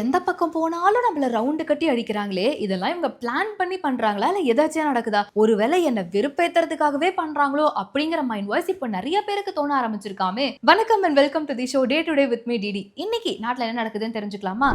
எந்த பக்கம் போனாலும் நம்மள ரவுண்டு கட்டி அடிக்கிறாங்களே? இதெல்லாம் இவங்க பிளான் பண்ணி பண்றாங்களா? இல்ல ஏதாச்சும் நடக்குதா? ஒருவேளை என்ன வெறுப்பேத்துறதுக்காகவே பண்றாங்களோ? அப்படிங்கிற மைண்ட் வாய்ஸ் இப்போ நிறைய பேருக்கு தோண ஆரம்பிச்சிருக்காமே. வணக்கம் and welcome to the show day to day with me DD இன்னைக்கு நாட்டுல என்ன நடக்குதுன்னு தெரிஞ்சுக்கலாமா?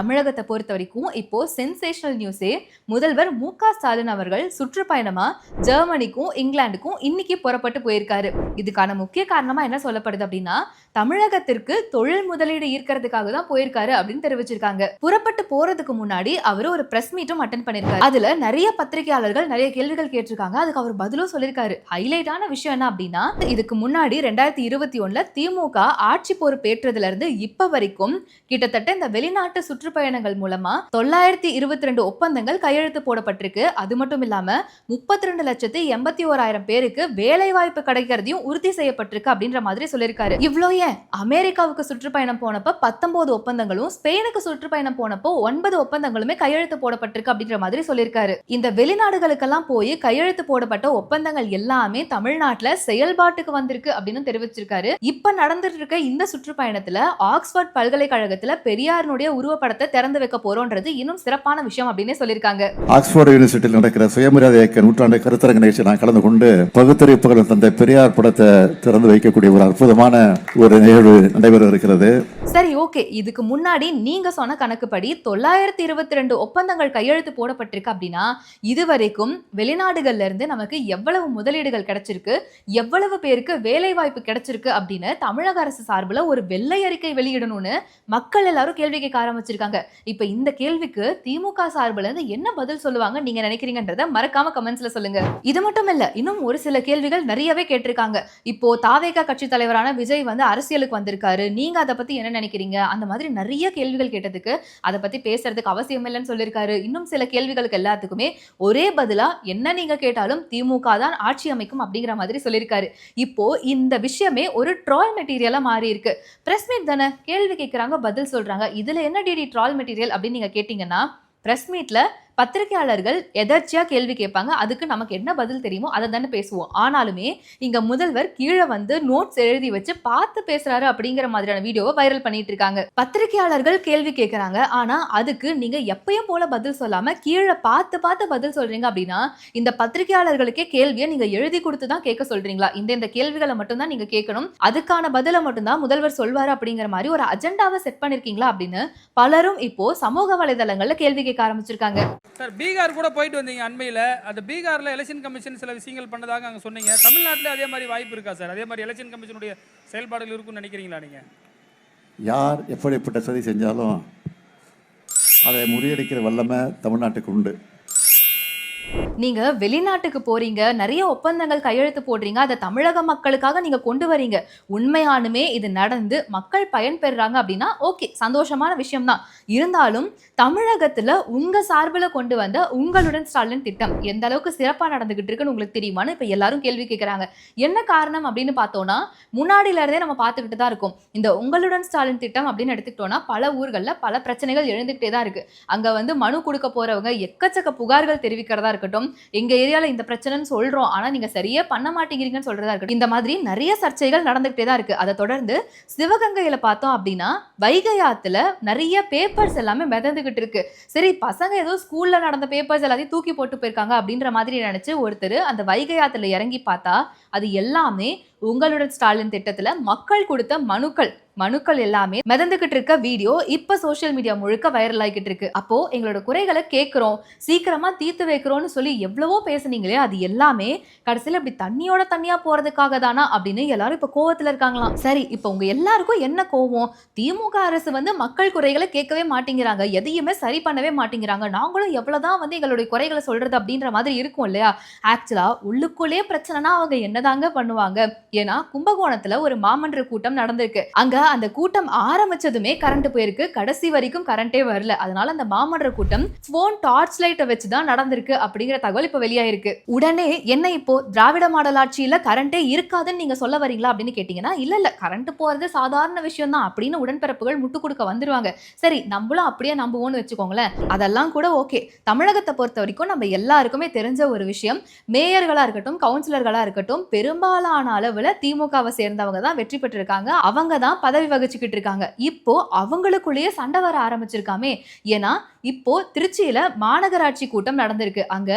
தமிழகத்தை பொறுத்த வரைக்கும் இப்போ சென்சேஷனல் நியூஸே முதல்வர் மு க ஸ்டாலின் அவர்கள் சுற்றுப்பயணமா ஜெர்மனிக்கும் இங்கிலாந்துக்கும் இன்னைக்கு புறப்பட்டு போயிருக்காரு. இதுக்கான முக்கிய காரணமா என்ன சொல்லப்படுது அப்படின்னா தமிழகத்திற்கு தொழில் முதலீடு ஈர்க்கிறதுக்காக தான் போயிருக்காரு அப்படின்னு தெரிவிச்சிருக்காங்க. புறப்பட்டு போறதுக்கு முன்னாடி அவர் ஒரு பிரஸ் மீட்டும் அட்டன் பண்ணிருக்காரு. அதுல நிறைய பத்திரிகையாளர்கள் நிறைய கேள்விகள் கேட்டிருக்காங்க. அதுக்கு அவர் பதிலும் சொல்லியிருக்காரு ஹைலைட்டான விஷயம் என்ன அப்படின்னா இதுக்கு முன்னாடி ரெண்டாயிரத்தி இருபத்தி ஒண்ணுல திமுக ஆட்சி பொறுப்பேற்றதுல இருந்து இப்ப வரைக்கும் கிட்டத்தட்ட இந்த வெளிநாட்டு சுற்றுப்பயணங்கள் மூலமா தொள்ளாயிரத்தி இருபத்தி ரெண்டு ஒப்பந்தங்கள் கையெழுத்து போடப்பட்டிருக்கு. அது மட்டும் இல்லாம முப்பத்தி ரெண்டு லட்சத்தி எண்பத்தி ஓராயிரம் பேருக்கு வேலை வாய்ப்பு கிடைக்கிறதையும் உறுதி செய்யப்பட்டிருக்கு அப்படின்ற மாதிரி சொல்லியிருக்காரு. இவ்வளோ ஏன்? அமெரிக்காவுக்கு சுற்றுப்பயணம் போனப்ப பத்தொன்பது ஒப்பந்தங்களும் ஸ்பெயினுக்கு சுற்றுப்பயணம் போனப்போ ஒன்பது ஒப்பந்தங்களுமே கையெழுத்து போடப்பட்டிருக்கு அப்படின்ற மாதிரி சொல்லியிருக்காரு. இந்த வெளிநாடுகளுக்கெல்லாம் போய் கையெழுத்து போடப்பட்ட ஒப்பந்தங்கள் எல்லாமே தமிழ்நாட்டுல செயல்பாட்டுக்கு வந்திருக்கு அப்படின்னு தெரிவிச்சிருக்காரு. இப்ப நடந்துட்டு இருக்க இந்த சுற்றுப்பயணத்துல ஆக்ஸ்போர்ட் பல்கலைக்கழகத்துல பெரியாரினுடைய உருவப்படத்தை திறந்து வைக்க போறோன்றது இன்னும் சிறப்பான விஷயம் அப்படின்னு சொல்லியிருக்காங்க. ஆக்ஸ்போர்ட் யூனிவர்சிட்டியில் நடக்கிற சுயமரியாதை இயக்க நூற்றாண்டு கருத்தரங்க நிகழ்ச்சி நான் கலந்து கொண்டு பகுத்தறிவிப்புகள் தந்தை பெரியார் படத்தை திறந்து வைக்கக்கூடிய ஒரு அற்புதமான ஒரு நிகழ்வு நடைபெற இருக்கிறது. சரி ஓகே. இதுக்கு முன்னாடி நீங்க சொன்ன கணக்குப்படி தொள்ளாயிரத்தி இருபத்தி ரெண்டு ஒப்பந்தங்கள் கையெழுத்து போடப்பட்டிருக்கு அப்படின்னா இதுவரைக்கும் வெளிநாடுகள்ல இருந்து நமக்கு எவ்வளவு முதலீடுகள் கிடைச்சிருக்கு எவ்வளவு பேருக்கு வேலை வாய்ப்பு கிடைச்சிருக்கு அப்படின்னு தமிழக அரசு சார்பில் ஒரு வெள்ளை அறிக்கை வெளியிடணும்னு மக்கள் எல்லாரும் கேள்வி கேட்க ஆரம்பிச்சிருக்காங்க. இப்ப இந்த கேள்விக்கு திமுக சார்புல இருந்து என்ன பதில் சொல்லுவாங்க நீங்க நினைக்கிறீங்கன்றத மறக்காம கமெண்ட்ஸ்ல சொல்லுங்க. இது மட்டும் இல்ல இன்னும் ஒரு சில கேள்விகள் நிறையவே கேட்டிருக்காங்க. இப்போ தாவேகா கட்சி தலைவரான விஜய் வந்து அரசியலுக்கு வந்திருக்காரு. நீங்க அதை பத்தி என்ன நினைக்கிறீங்க? அந்த மாதிரி நிறைய கேள்விகள் கேட்டதுக்கு அதை பத்தி பேசுறதுக்கு அவசியம் இல்லைன்னு சொல்லியிருக்காரு. இன்னும் சில கேள்விகளுக்கு எல்லாத்துக்குமே ஒரே பதிலா என்ன நீங்க கேட்டாலும் திமுக தான் ஆட்சி அமைக்கும் அப்படிங்கிற மாதிரி சொல்லியிருக்காரு. இப்போ இந்த விஷயமே ஒரு ட்ரால் மெட்டீரியலா மாறி இருக்கு பிரஸ் மீட் தானே? கேள்வி கேட்கறாங்க பதில் சொல்றாங்க. இதுல என்ன டிடி ட்ரால் மெட்டீரியல் அப்படின்னு நீங்க கேட்டீங்கன்னா பிரஸ் மீட்ல பத்திரிகையாளர்கள் எதர்ச்சியா கேள்வி கேட்பாங்க. அதுக்கு நமக்கு என்ன பதில் தெரியுமோ அதை தானே பேசுவோம். ஆனாலுமே இங்க முதல்வர் கீழே வந்து நோட்ஸ் எழுதி வச்சு பார்த்து பேசுறாரு அப்படிங்கிற மாதிரியான வீடியோவை வைரல் பண்ணிட்டு இருக்காங்க. பத்திரிகையாளர்கள் கேள்வி கேட்குறாங்க. ஆனா அதுக்கு நீங்க எப்பயும் போல பதில் சொல்லாம கீழே பார்த்து பார்த்து பதில் சொல்றீங்க அப்படின்னா இந்த பத்திரிகையாளர்களுக்கே கேள்வியை நீங்க எழுதி கொடுத்து தான் கேட்க சொல்றீங்களா? இந்த இந்த கேள்விகளை மட்டும்தான் நீங்கள் நீங்க கேட்கணும். அதுக்கான பதிலை மட்டும்தான் முதல்வர் சொல்வாரு அப்படிங்கிற மாதிரி ஒரு அஜெண்டாவை செட் பண்ணிருக்கீங்களா அப்படின்னு பலரும் இப்போ சமூக வலைதளங்கள்ல கேள்வி கேட்க ஆரம்பிச்சிருக்காங்க. சார் பீகார் கூட போயிட்டு வந்தீங்க அண்மையில். அந்த பீகாரில் எலெக்ஷன் கமிஷன் சில விஷயங்கள் பண்ணதாக அங்கே சொன்னீங்க. தமிழ்நாட்டில் அதே மாதிரி வாய்ப்பு இருக்கா சார்? அதே மாதிரி எலெக்ஷன் கமிஷனுடைய செயல்பாடுகள் இருக்கும்னு நினைக்கிறீங்களா நீங்கள் யார் எப்படிப்பட்ட சதி செஞ்சாலும் அதை முறியடிக்கிற வல்லமை தமிழ்நாட்டுக்கு உண்டு. நீங்க வெளிநாட்டுக்கு போறீங்க நிறைய ஒப்பந்தங்கள் கையெழுத்து போடுறீங்க அதை தமிழக மக்களுக்காக நீங்க கொண்டு வரீங்க. உண்மையானுமே இது நடந்து மக்கள் பயன்பெறுறாங்க அப்படின்னா ஓகே சந்தோஷமான விஷயம் தான் இருந்தாலும் தமிழகத்துல உங்க சார்பில் கொண்டு வந்த உங்களுடன் ஸ்டாலின் திட்டம் எந்த அளவுக்கு சிறப்பா நடந்துகிட்டு இருக்குன்னு உங்களுக்கு தெரியுமான்னு இப்ப எல்லாரும் கேள்வி கேட்கறாங்க என்ன காரணம் அப்படின்னு பார்த்தோம்னா முன்னாடியில இருந்தே நம்ம பார்த்துக்கிட்டு தான் இருக்கோம். இந்த உங்களுடன் ஸ்டாலின் திட்டம் அப்படின்னு எடுத்துக்கிட்டோம்னா பல ஊர்களில் பல பிரச்சனைகள் எழுந்துகிட்டே தான் இருக்கு. அங்க வந்து மனு கொடுக்க போறவங்க எக்கச்சக்க புகார்கள் தெரிவிக்கிறதா இருக்கட்டும் எங்க ஏரியால இந்த பிரச்சனைன்னு சொல்றோம். ஆனா நீங்க சரியா பண்ண மாட்டேங்கிறீங்கன்னு சொல்றதா இருக்கட்டும். இந்த மாதிரி நிறைய சர்ச்சைகள் நடந்துகிட்டே தான் இருக்கு. அதை தொடர்ந்து சிவகங்கையில பார்த்தோம் அப்படின்னா வைகை ஆத்துல நிறைய பேப்பர்ஸ் எல்லாமே மிதந்துகிட்டு இருக்கு. சரி பசங்க ஏதோ ஸ்கூல்ல நடந்த பேப்பர்ஸ் எல்லாத்தையும் தூக்கி போட்டு போயிருக்காங்க அப்படின்ற மாதிரி நினைச்சு ஒருத்தர் அந்த வைகை ஆத்துல இறங்கி பார்த்தா அது எல்லாமே உங்களுடன் ஸ்டாலின் திட்டத்துல மக்கள் கொடுத்த மனுக்கள். மனுக்கள் எல்லாமே மிதந்துகிட்டு இருக்க வீடியோ இப்ப சோஷியல் மீடியா முழுக்க வைரல் ஆகிட்டு இருக்கு. அப்போ எங்களோட குறைகளை கேட்கிறோம் சீக்கிரமா தீர்த்து வைக்கிறோம்னு சொல்லி எவ்வளவோ பேசுனீங்களே அது எல்லாமே கடைசியில இப்படி தண்ணியோட தண்ணியா போறதுக்காக தானா அப்படின்னு எல்லாரும் இப்ப கோவத்துல இருக்காங்களாம். சரி இப்ப உங்க எல்லாருக்கும் என்ன கோவம்? திமுக அரசு வந்து மக்கள் குறைகளை கேட்கவே மாட்டேங்கிறாங்க எதையுமே சரி பண்ணவே மாட்டேங்கிறாங்க. நாங்களும் எவ்வளவுதான் வந்து எங்களுடைய குறைகளை சொல்றது அப்படின்ற மாதிரி இருக்கும் இல்லையா? ஆக்சுவலா உள்ளுக்குள்ளே பிரச்சனைனா அவங்க என்னதாங்க பண்ணுவாங்க? ஏன்னா கும்பகோணத்துல ஒரு மாமன்ற கூட்டம் நடந்திருக்கு. அங்க அந்த கூட்டம் ஆரம்பிச்சதுமே கரண்ட் போயிருக்கு. கடைசி வரைக்கும் கரண்டே வரல. அதனால அந்த மாமன்ற கூட்டம் போன் டார்ச் லைட்டை வச்சு தான் நடந்திருக்கு அப்படிங்கிற தகவல் இப்ப வெளியாயிருக்கு. உடனே என்ன இப்போ? திராவிட மாடல் ஆட்சியில கரண்டே இருக்காதுன்னு நீங்க சொல்ல வரீங்களா அப்படின்னு கேட்டீங்கன்னா இல்ல இல்ல. கரண்ட் போறது சாதாரண விஷயம் தான் அப்படின்னு உடன்பிறப்புகள் முட்டு கொடுக்க வந்துருவாங்க. சரி நம்மளும் அப்படியே நம்புவோம்னு வச்சுக்கோங்களேன். அதெல்லாம் கூட ஓகே தமிழகத்தை பொறுத்த வரைக்கும் நம்ம எல்லாருக்குமே தெரிஞ்ச ஒரு விஷயம் மேயர்களா இருக்கட்டும் கவுன்சிலர்களா இருக்கட்டும் பெரும்பாலான அளவுல திமுகவை சேர்ந்தவங்க தான் வெற்றி பெற்றிருக்காங்க. அவங்க தான் பதவி பதவி வகிச்சுக்கிட்டு இருக்காங்க. இப்போ அவங்களுக்குள்ளேயே சண்டை வர ஆரம்பிச்சிருக்காமே. ஏன்னா இப்போ திருச்சியில மாநகராட்சி கூட்டம் நடந்திருக்கு. அங்க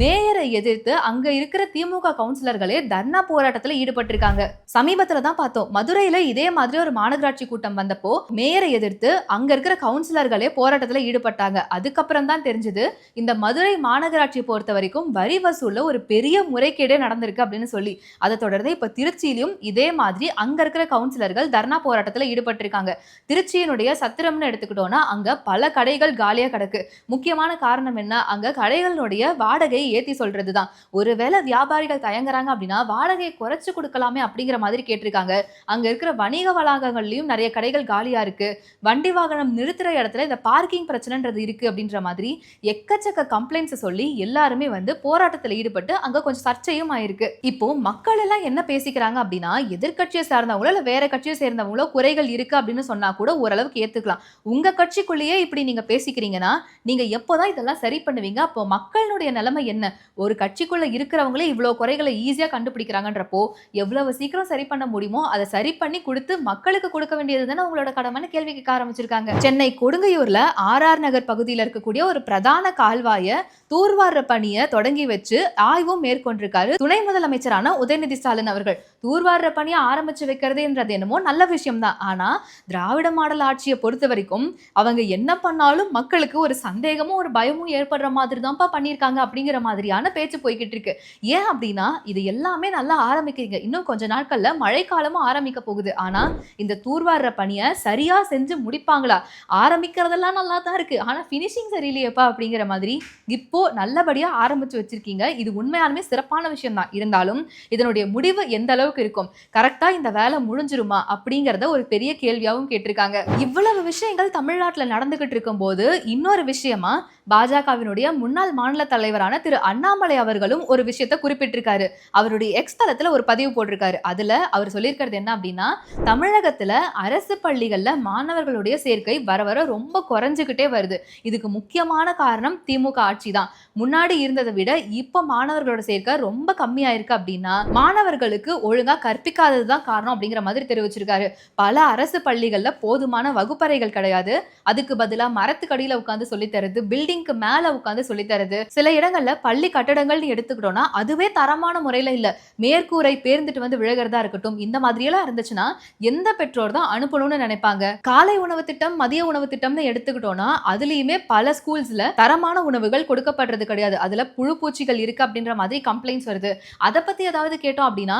மேயரை எதிர்த்து அங்க இருக்கிற திமுக கவுன்சிலர்களே தர்ணா போராட்டத்துல ஈடுபட்டிருக்காங்க. சமீபத்துல தான் பார்த்தோம். மதுரையில இதே மாதிரி ஒரு மாநகராட்சி கூட்டம் வந்தப்போ மேயரை எதிர்த்து அங்க இருக்கிற கவுன்சிலர்களே போராட்டத்துல ஈடுபட்டாங்க. அதுக்கப்புறம் தான் தெரிஞ்சது இந்த மதுரை மாநகராட்சியை பொறுத்த வரைக்கும் வரி வசூல்ல ஒரு பெரிய முறைகேடே நடந்திருக்கு அப்படின்னு சொல்லி. அதை தொடர்ந்து இப்ப திருச்சியிலும் இதே மாதிரி அங்க இருக்கிற கவுன்சிலர்கள் தர்ணா போராட்டம் போராட்டத்தில் ஈடுபட்டிருக்காங்க. திருச்சியினுடைய சத்திரம்னு எடுத்துக்கிட்டோம்னா அங்க பல கடைகள் காலியாக கிடக்கு. முக்கியமான காரணம் என்ன? அங்க கடைகளுடைய வாடகையை ஏற்றி ஏத்தி சொல்றதுதான். ஒருவேளை வியாபாரிகள் தயங்குறாங்க அப்படின்னா வாடகையை குறைச்சு கொடுக்கலாமே அப்படிங்கிற மாதிரி கேட்டிருக்காங்க. அங்க இருக்கிற வணிக வளாகங்கள்லயும் நிறைய கடைகள் காலியா இருக்கு. வண்டி வாகனம் நிறுத்துற இடத்துல இந்த பார்க்கிங் பிரச்சனைன்றது இருக்கு அப்படின்ற மாதிரி எக்கச்சக்க கம்ப்ளைண்ட்ஸை சொல்லி எல்லாருமே வந்து போராட்டத்தில் ஈடுபட்டு அங்க கொஞ்சம் சர்ச்சையும் ஆயிருக்கு. இப்போ மக்கள் எல்லாம் என்ன பேசிக்கிறாங்க அப்படின்னா எதிர்க்கட்சியை சார்ந்தவங்களோ இல்ல வேற கட்சியை சேர்ந்தவங்களோ குறைகள் இருக்கு அப்படின்னு சொன்னா கூட ஓரளவுக்கு ஏத்துக்கலாம். உங்க கட்சிக்குள்ளேயே இப்படி நீங்க பேசிக்கிறீங்கன்னா நீங்க எப்போதான் இதெல்லாம் சரி பண்ணுவீங்க? அப்போ மக்களுடைய நிலைமை என்ன? ஒரு கட்சிக்குள்ள இருக்கிறவங்களே இவ்வளவு குறைகளை ஈஸியா கண்டுபிடிக்கிறாங்கன்றப்போ எவ்வளவு சீக்கிரம் சரி பண்ண முடியுமோ அதை சரி பண்ணி கொடுத்து மக்களுக்கு கொடுக்க வேண்டியது தானே உங்களோட கடமைன்னு கேள்வி கேட்க ஆரம்பிச்சிருக்காங்க. சென்னை கொடுங்கையூர்ல ஆர் ஆர் நகர் பகுதியில் இருக்கக்கூடிய ஒரு பிரதான கால்வாய தூர்வார பணியை தொடங்கி வச்சு ஆய்வும் மேற்கொண்டிருக்காரு துணை முதலமைச்சரான உதயநிதி ஸ்டாலின் அவர்கள். தூர்வாடுற பணியை ஆரம்பிச்சு வைக்கிறதுன்றது என்னமோ நல்ல விஷயம் தான் ஆனால் திராவிட மாடல் ஆட்சியை பொறுத்த வரைக்கும் அவங்க என்ன பண்ணாலும் மக்களுக்கு ஒரு சந்தேகமும் ஒரு பயமும் ஏற்படுற மாதிரி தான்ப்பா பண்ணியிருக்காங்க அப்படிங்கிற மாதிரியான பேச்சு போய்கிட்டு இருக்கு. ஏன் அப்படின்னா இது எல்லாமே நல்லா ஆரம்பிக்கிறீங்க. இன்னும் கொஞ்ச நாட்களில் மழைக்காலமும் ஆரம்பிக்க போகுது. ஆனால் இந்த தூர்வாடுற பணியை சரியாக செஞ்சு முடிப்பாங்களா? ஆரம்பிக்கிறதெல்லாம் நல்லா தான் இருக்கு. ஆனால் ஃபினிஷிங் சரியில்லையப்பா அப்படிங்கிற மாதிரி இப்போ நல்லபடியாக ஆரம்பிச்சு வச்சிருக்கீங்க. இது உண்மையாலுமே சிறப்பான விஷயம் தான் இருந்தாலும் இதனுடைய முடிவு எந்த அளவுக்கு இருக்கும். கரெக்டா இந்த வேலை முடிஞ்சிருமா அப்படிங்கறத ஒரு பெரிய கேள்வியாகவும் கேட்டிருக்காங்க. இவ்வளவு விஷயங்கள் தமிழ்நாட்டில் நடந்துகிட்டு இருக்கும்போது இன்னொரு விஷயமா பாஜகவினுடைய முன்னாள் மாநில தலைவரான திரு அண்ணாமலை அவர்களும் ஒரு விஷயத்த குறிப்பிட்டிருக்காரு. அவருடைய எக்ஸ் தளத்தில் ஒரு பதிவு போட்டிருக்காரு. அதுல அவர் சொல்லியிருக்கிறது என்ன அப்படின்னா தமிழகத்துல அரசு பள்ளிகள்ல மாணவர்களுடைய சேர்க்கை வர வர ரொம்ப குறைஞ்சுக்கிட்டே வருது. இதுக்கு முக்கியமான காரணம் திமுக ஆட்சி தான். முன்னாடி இருந்ததை விட இப்போ மாணவர்களோட சேர்க்கை ரொம்ப கம்மியாயிருக்கு அப்படின்னா மாணவர்களுக்கு ஒழுங்கா கற்பிக்காதது தான் காரணம் அப்படிங்கிற மாதிரி தெரிவிச்சிருக்காரு. பல அரசு பள்ளிகள்ல போதுமான வகுப்பறைகள் கிடையாது. அதுக்கு பதிலா மரத்துக்கடியில உட்காந்து சொல்லித்தருது பில்டிங்க்கு மேல உட்காந்து சொல்லித்தருது சில இடங்கள்ல பள்ளி கட்டடங்கள்னு எடுத்துக்கிட்டோம்னா அதுவே தரமான முறையில இல்ல. மேற்கூரை பேர்ந்துட்டு வந்து விழுகிறதா இருக்கட்டும் இந்த மாதிரி எல்லாம் இருந்துச்சுன்னா எந்த பெற்றோர் தான் அனுப்பணும்னு நினைப்பாங்க? காலை உணவு திட்டம் மதிய உணவு திட்டம்னு எடுத்துக்கிட்டோம்னா அதுலயுமே பல ஸ்கூல்ஸ்ல தரமான உணவுகள் கொடுக்கப்படுறது கிடையாது. அதுல புழு பூச்சிகள் இருக்கு அப்படின்ற மாதிரி கம்ப்ளைண்ட்ஸ் வருது. அதை பத்தி ஏதாவது கேட்டோம் அப்படின்னா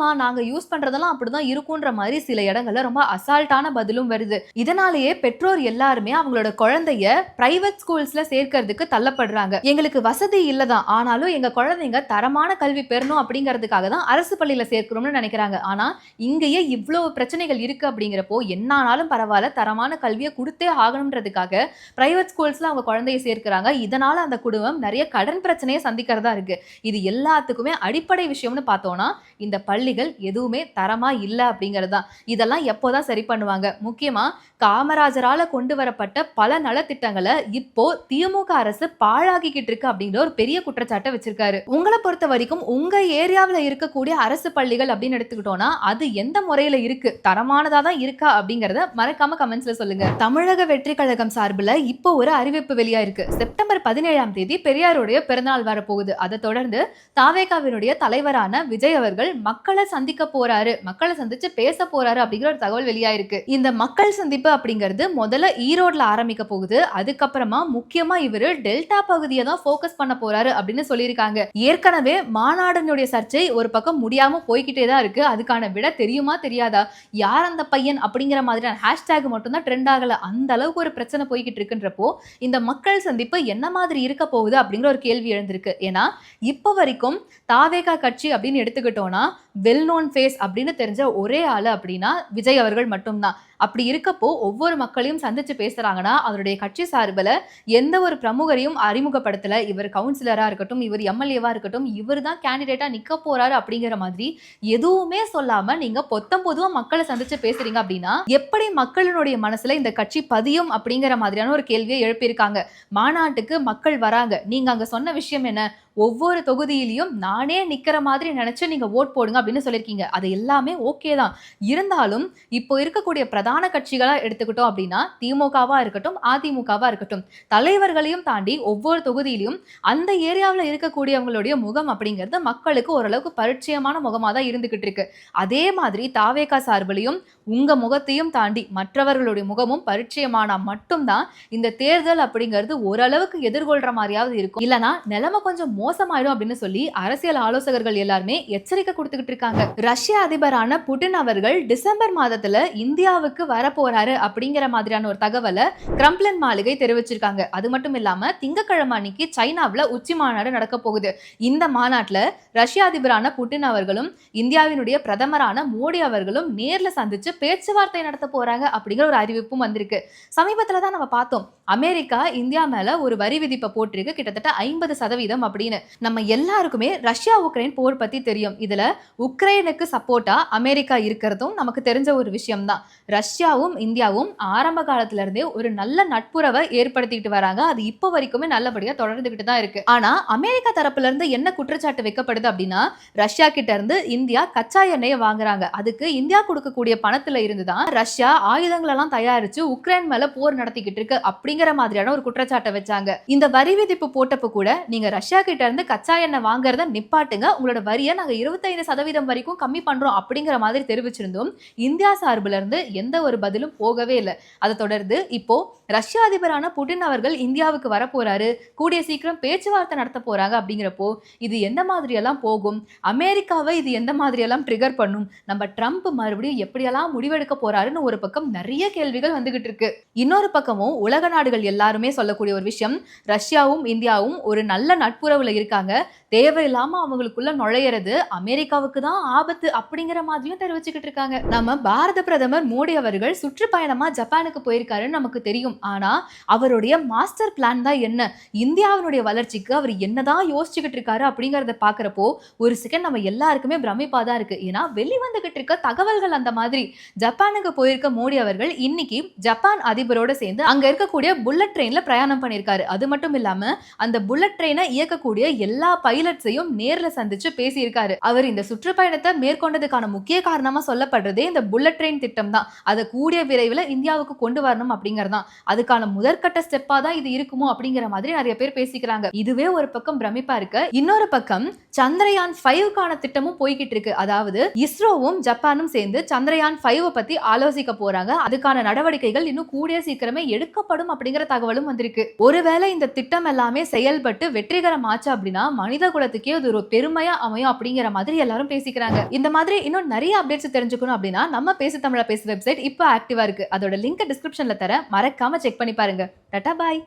ஆமா நாங்க யூஸ் பண்றதெல்லாம் அப்படிதான் இருக்குன்ற மாதிரி சில இடங்கள்ல ரொம்ப அசால்ட்டான பதிலும் வருது. இதனாலேயே பெற்றோர் எல்லாருமே அவங்களோட குழந்தைய பிரைவேட் ஸ்கூல்ஸ்ல சேர்க்கறதுக்கு தள்ளப்படுறாங்க. எங்களுக்கு வசதி இல்லதான் ஆனாலும் எங்க குழந்தைங்க தரமான கல்வி பெறணும் அப்படிங்கிறதுக்காக தான் அரசு பள்ளியில சேர்க்கணும்னு நினைக்கிறாங்க. ஆனா இங்கேயே இவ்வளவு பிரச்சனைகள் இருக்கு அப்படிங்கிறப்போ என்னானாலும் பரவாயில்ல தரமான கல்வியை கொடுத்தே ஆகணுன்றதுக்காக பிரைவேட் ஸ்கூல்ஸ்ல அவங்க குழந்தைய சேர்க்கிறாங்க. இதனால அந்த குடும்பம் நிறைய கடன் பிரச்சனையை சந்திக்கிறதா இருக்கு. இது எல்லாத்துக்குமே அடிப்படை விஷயம்னு பார்த்தோம்னா இந்த பள்ளி பள்ளிகள் எதுவுமே தரமா இல்லை அப்படிங்கிறது தான் இதெல்லாம் எப்போதான் சரி பண்ணுவாங்க? முக்கியமா காமராஜரால கொண்டு வரப்பட்ட பல நலத்திட்டங்களை இப்போ திமுக அரசு பாழாக்கிக்கிட்டு இருக்கு அப்படிங்கிற ஒரு பெரிய குற்றச்சாட்டை வச்சிருக்காரு. உங்களை பொறுத்த வரைக்கும் உங்க ஏரியாவில் இருக்கக்கூடிய அரசு பள்ளிகள் அப்படின்னு எடுத்துக்கிட்டோம்னா அது எந்த முறையில இருக்கு? தரமானதா தான் இருக்கா அப்படிங்கறத மறக்காம கமெண்ட்ஸ்ல சொல்லுங்க. தமிழக வெற்றி கழகம் சார்பில் இப்போ ஒரு அறிவிப்பு வெளியாயிருக்கு. செப்டம்பர் பதினேழாம் தேதி பெரியாருடைய பிறந்தநாள் வரப்போகுது. அதை தொடர்ந்து தாவேகாவினுடைய தலைவரான விஜய் அவர்கள் மக்களை சந்திக்க போறாரு. மக்களை சந்திச்சு பேச போறாரு அப்படிங்கிற ஒரு தகவல் வெளியாயிருக்கு. இந்த மக்கள் சந்திப்பு அப்படிங்கிறது முதல்ல ஈரோட்ல ஆரம்பிக்க போகுது. அதுக்கப்புறமா முக்கியமா இவரு டெல்டா பகுதியை தான் ஃபோக்கஸ் பண்ண போறாரு அப்படின்னு சொல்லியிருக்காங்க. ஏற்கனவே மாநாடனுடைய சர்ச்சை ஒரு பக்கம் முடியாம போய்கிட்டே தான் இருக்கு. அதுக்கான விட தெரியுமா தெரியாதா? யார் அந்த பையன் அப்படிங்கிற மாதிரியான ஹேஷ்டேக் மட்டும் தான் ட்ரெண்ட் ஆகல. அந்த அளவுக்கு ஒரு பிரச்சனை போய்கிட்டு இருக்குன்றப்போ இந்த மக்கள் சந்திப்பு என்ன மாதிரி இருக்க போகுது அப்படிங்கிற ஒரு கேள்வி எழுந்திருக்கு. ஏன்னா இப்போ வரைக்கும் தாவேகா கட்சி அப்படின்னு எடுத்துக்கிட்டோம்னா வெல் நோன் ஃபேஸ் அப்படின்னு தெரிஞ்ச ஒரே ஆள் அப்படின்னா விஜய் அவர்கள் மட்டும்தான். அப்படி இருக்கப்போ ஒவ்வொரு மக்களையும் சந்திச்சு பேசுறாங்கன்னா அவருடைய கட்சி சார்பில் எந்த ஒரு பிரமுகரையும் அறிமுகப்படுத்தல. இவர் கவுன்சிலரா இருக்கட்டும் இவர் எம்எல்ஏவா இருக்கட்டும் இவர் தான் கேண்டிடேட்டா நிக்க போறாரு அப்படிங்கிற மாதிரி எதுவுமே சொல்லாம நீங்க பொத்தம் பொதுவாக மக்களை சந்திச்சு பேசுறீங்க அப்படின்னா எப்படி மக்களினுடைய மனசுல இந்த கட்சி பதியும் அப்படிங்கிற மாதிரியான ஒரு கேள்வியை எழுப்பியிருக்காங்க. மாநாட்டுக்கு மக்கள் வராங்க. நீங்க அங்க சொன்ன விஷயம் என்ன? ஒவ்வொரு தொகுதியிலையும் நானே நிற்கிற மாதிரி நினச்சி நீங்கள் ஓட் போடுங்க அப்படின்னு சொல்லியிருக்கீங்க. அது எல்லாமே ஓகே தான். இருந்தாலும் இப்போ இருக்கக்கூடிய பிரதான கட்சிகளாக எடுத்துக்கிட்டோம் அப்படின்னா திமுகவாக இருக்கட்டும் அதிமுகவாக இருக்கட்டும் தலைவர்களையும் தாண்டி ஒவ்வொரு தொகுதியிலையும் அந்த ஏரியாவில் இருக்கக்கூடியவங்களுடைய முகம் அப்படிங்கிறது மக்களுக்கு ஓரளவுக்கு பரிச்சயமான முகமாக தான் இருந்துக்கிட்டு இருக்கு. அதே மாதிரி தாவேகா சார்பிலையும் உங்கள் முகத்தையும் தாண்டி மற்றவர்களுடைய முகமும் பரிச்சயமானால் மட்டும்தான் இந்த தேர்தல் அப்படிங்கிறது ஓரளவுக்கு எதிர்கொள்கிற மாதிரியாவது இருக்கும். இல்லைனா நிலைமை கொஞ்சம் மோசமாயிடும் அப்படின்னு சொல்லி அரசியல் ஆலோசகர்கள் எல்லாருமே எச்சரிக்கை கொடுத்துக்கிட்டு இருக்காங்க. ரஷ்ய அதிபரான புட்டின் அவர்கள் டிசம்பர் மாதத்துல இந்தியாவுக்கு வரப்போறாரு அப்படிங்கிற மாதிரியான ஒரு தகவலை கிரம்ப்ளன் மாளிகை தெரிவிச்சிருக்காங்க. அது மட்டும் இல்லாம திங்கக்கிழமை அன்னைக்கு சைனாவில் உச்சி மாநாடு நடக்க போகுது. இந்த மாநாட்டில் ரஷ்ய அதிபரான புட்டின் அவர்களும் இந்தியாவினுடைய பிரதமரான மோடி அவர்களும் நேரில் சந்திச்சு பேச்சுவார்த்தை நடத்த போறாங்க அப்படிங்கிற ஒரு அறிவிப்பும் வந்திருக்கு. சமீபத்துல தான் நம்ம பார்த்தோம். அமெரிக்கா இந்தியா மேல ஒரு வரி விதிப்பை போட்டிருக்கு. கிட்டத்தட்ட ஐம்பது சதவீதம் அப்படின்னு. நம்ம எல்லாருக்குமே ரஷ்யா உக்ரைன் போர் பத்தி தெரியும். இதுல உக்ரைனுக்கு சப்போர்ட்டா அமெரிக்கா இருக்கிறதும் நமக்கு தெரிஞ்ச ஒரு விஷயம் தான் ரஷ்யாவும் இந்தியாவும் ஆரம்ப காலத்துல இருந்தே ஒரு நல்ல நட்புறவை ஏற்படுத்திட்டு வராங்க. அது இப்போ வரைக்குமே நல்லபடியா தொடர்ந்துகிட்டு தான் இருக்கு. ஆனா அமெரிக்கா தரப்புல இருந்து என்ன குற்றச்சாட்டு வைக்கப்படுது அப்படின்னா ரஷ்யா கிட்ட இருந்து இந்தியா கச்சா எண்ணெயை வாங்குறாங்க. அதுக்கு இந்தியா கொடுக்கக்கூடிய பணத்துல இருந்து தான் ரஷ்யா ஆயுதங்கள் எல்லாம் தயாரிச்சு உக்ரைன் மேல போர் நடத்திக்கிட்டு இருக்கு அப்படிங்கிற மாதிரியான ஒரு குற்றச்சாட்டை வச்சாங்க. இந்த வரி விதிப்பு போட்டப்ப கூட நீங்க ரஷ்யா கிட்ட இருந்து கச்சா எண்ணெய் வாங்குறத நிப்பாட்டுங்க. உங்களோட வரியை நாங்க இருபத்தைந்து சதவீதம் வரைக்கும் கம்மி பண்றோம் அப்படிங்கிற மாதிரி தெரிவிச்சிருந்தோம். இந்தியா சார்புல இருந்து எந்த ஒரு பதிலும் போகவே இல்லை. அதை தொடர்ந்து இப்போ ரஷ்ய அதிபரான புட்டின் அவர்கள் இந்தியாவுக்கு வரப்போறாரு. கூடிய சீக்கிரம் பேச்சுவார்த்தை நடத்த போறாங்க அப்படிங்கிறப்போ இது எந்த மாதிரியெல்லாம் போகும்? அமெரிக்காவை இது எந்த மாதிரியெல்லாம் ட்ரிகர் பண்ணும்? நம்ம ட்ரம்ப் மறுபடியும் எப்படியெல்லாம் முடிவெடுக்க போறாருன்னு ஒரு பக்கம் நிறைய கேள்விகள் வந்துகிட்டு இருக்கு. இன்னொரு பக்கமும் உலக நாடுகள் எல்லாருமே சொல்லக்கூடிய ஒரு விஷயம் ரஷ்யாவும் இந்தியாவும் ஒரு நல்ல நட்புறவுல இருக்காங்க. தேவையில்லாம அவங்களுக்குள்ள நுழையிறது அமெரிக்காவுக்கு தான் ஆபத்து அப்படிங்கிற மாதிரியும் தெரிவிச்சுக்கிட்டு இருக்காங்க. நம்ம பாரத பிரதமர் மோடி அவர்கள் சுற்றுப்பயணமா ஜப்பானுக்கு போயிருக்காருன்னு நமக்கு தெரியும். ஆனா அவருடைய மாஸ்டர் பிளான் தான் என்ன? இந்தியாவினுடைய வளர்ச்சிக்கு அவர் என்னதான் யோசிச்சுக்கிட்டு இருக்காரு அப்படிங்கறத பாக்குறப்போ ஒரு செகண்ட் நம்ம எல்லாருக்குமே பிரமிப்பா தான் இருக்கு. ஏன்னா வெளிவந்துகிட்டு இருக்க தகவல்கள் அந்த மாதிரி. ஜப்பானுக்கு போயிருக்க மோடி அவர்கள் இன்னைக்கு ஜப்பான் அதிபரோட சேர்ந்து அங்க இருக்கக்கூடிய புல்லட் ட்ரெயின்ல பிரயாணம் பண்ணியிருக்காரு. அது மட்டும் இல்லாம அந்த புல்லட் ட்ரெயினை இயக்கக்கூடிய எல்லா பைலட்ஸையும் நேர்ல சந்திச்சு பேசியிருக்காரு. அவர் இந்த சுற்றுப்பயணத்தை மேற்கொண்டதுக்கான முக்கிய காரணமா சொல்லப்படுறதே இந்த புல்லட் ட்ரெயின் திட்டம் தான் அதை கூடிய விரைவில் இந்தியாவுக்கு கொண்டு வரணும் அப்படிங்கிறது தான் அதுக்கான முதற்கட்ட ஸ்டெப்பா தான் இது இருக்குமோ அப்படிங்கிற மாதிரி நிறைய பேர் பேசிக்கிறாங்க. இதுவே ஒரு பக்கம் பிரமிப்பா இருக்கு. இன்னொரு பக்கம் சந்திரயான் ஃபைவ்க்கான திட்டமும் போய்கிட்டு இருக்கு. அதாவது இஸ்ரோவும் ஜப்பானும் சேர்ந்து சந்திரயான் ஃபைவ் பத்தி ஆலோசிக்க போறாங்க. அதுக்கான நடவடிக்கைகள் இன்னும் கூடிய சீக்கிரமே எடுக்கப்படும் அப்படிங்கிற தகவலும் வந்திருக்கு. ஒருவேளை இந்த திட்டம் எல்லாமே செயல்பட்டு வெற்றிகரம் ஆச்சு அப்படின்னா மனித குலத்துக்கே அது ஒரு பெருமையா அமையும் அப்படிங்கிற மாதிரி எல்லாரும் பேசிக்கிறாங்க. இந்த மாதிரி இன்னும் நிறைய அப்டேட்ஸ் தெரிஞ்சுக்கணும் அப்படின்னா நம்ம பேசு தமிழா பேசு வெப்சைட் இப்போ ஆக்டிவா இருக்கு. அதோட லிங்க் டிஸ்கிரிப்ஷன்ல தர மறக்காம செக் பண்ணி பாருங்க. டட்டா பாய்